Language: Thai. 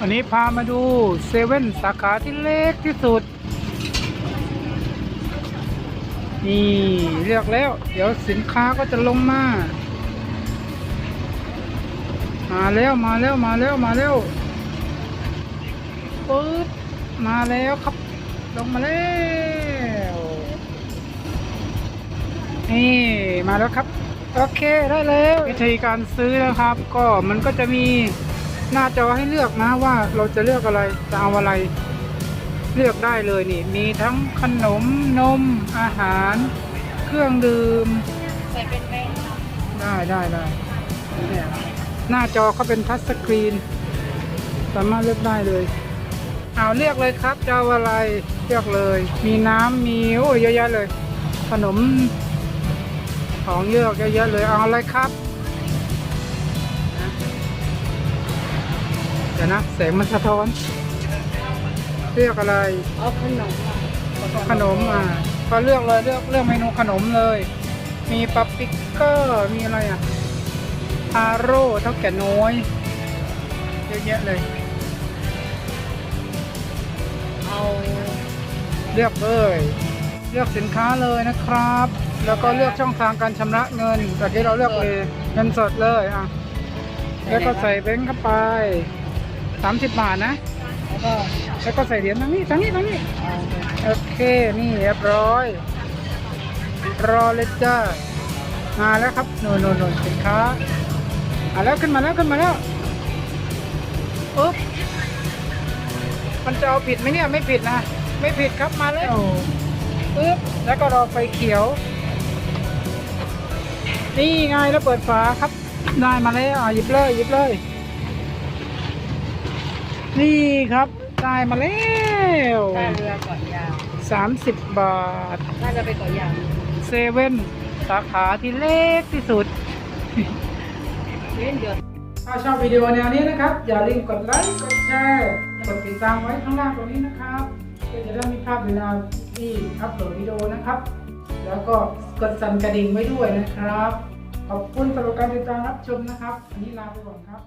อันนี้พามาดูเซเว่นสาขาที่เล็กที่สุด นี่เลือกแล้ว เดี๋ยวสินค้าก็จะลงมา มาแล้วมาแล้วมาแล้วมาแล้วปึ๊บมาแล้วครับ ลงมาแล้ว นี่ มาแล้วครับ โอเคได้แล้ววิธีการซื้อนะครับ ก็มันก็จะมีหน้าจอให้เลือกนะว่าเราจะเลือกอะไรจะเอาอะไร เลือกได้เลยนี่ มีทั้งขนมนมอาหาร เครื่องดื่มใส่เป็นแบงค์ได้ได้ได้เนี่ยหน้าจอเขาเป็นทัชสกรีน สามารถเลือกได้เลยเอาเลือกเลยครับจะเอาอะไรเลือกเลย มีน้ำมีโอ้ยเยอะแยะเลย ขนม ของเยอะเยอะแยะเลยเอาอะไรครับนะเดี๋ยวนะแสงมันสะท้อนเลือกอะไรเอาขนมมาขนมอะก็เลือกเลยเลือกเลือกเมนูขนมเลย มีปับปิกเกอร์มีอะไรอะฮาโร่เท่าแก่น้อยเยอะแยะเลยเอาเลือกเลย เลือกสินค้าเลยนะครับ แล้วก็เลือกช่องทางการชำระเงินแต่ที่เราเลือกเลยเงินสดเลยอะแล้วก็ใส่แบงค์เข้าไปสามสิบบาทนะแล้วก็แล้วก็ใส่เหรียญทางนี้ทางนี้ทางนี้โอเคนี่เรียบร้อย รอเลยจ้ามาแล้วครับโน่นโนโนสินค้ามาแล้วขึ้นมาแล้วขึ้นมาแล้วอุ๊บมันจะเอาผิดไหมเนี่ยไม่ผิดนะ ไม่ผิดครับมาแล้ว ปึ๊บแล้วก็รอไฟเขียว นี่ไงแล้วเปิดฝาครับ ได้มาแล้วอะหยิบเลยหยิบเลย นี่ครับได้มาแล้วได้เรือเกาะยาวสามสิบบาทน่าจะไปเกาะยาวเซเว่นสาขาที่เล็กที่สุดเล่นเดือดถ้าชอบวิดีโอแนวนี้นะครับ อย่าลืมกดไลค์กดแชร์กดติดตามไว้ข้างล่างตรงนี้นะครับ เพื่อจะได้ไม่พลาดเวลาที่อัปโหลดวิดีโอนะครับ แล้วก็กดสั่นกระดิ่งไว้ด้วยนะครับ ขอบคุณสำหรับการติดตามรับชมนะครับวันนี้ลาไปก่อนครับ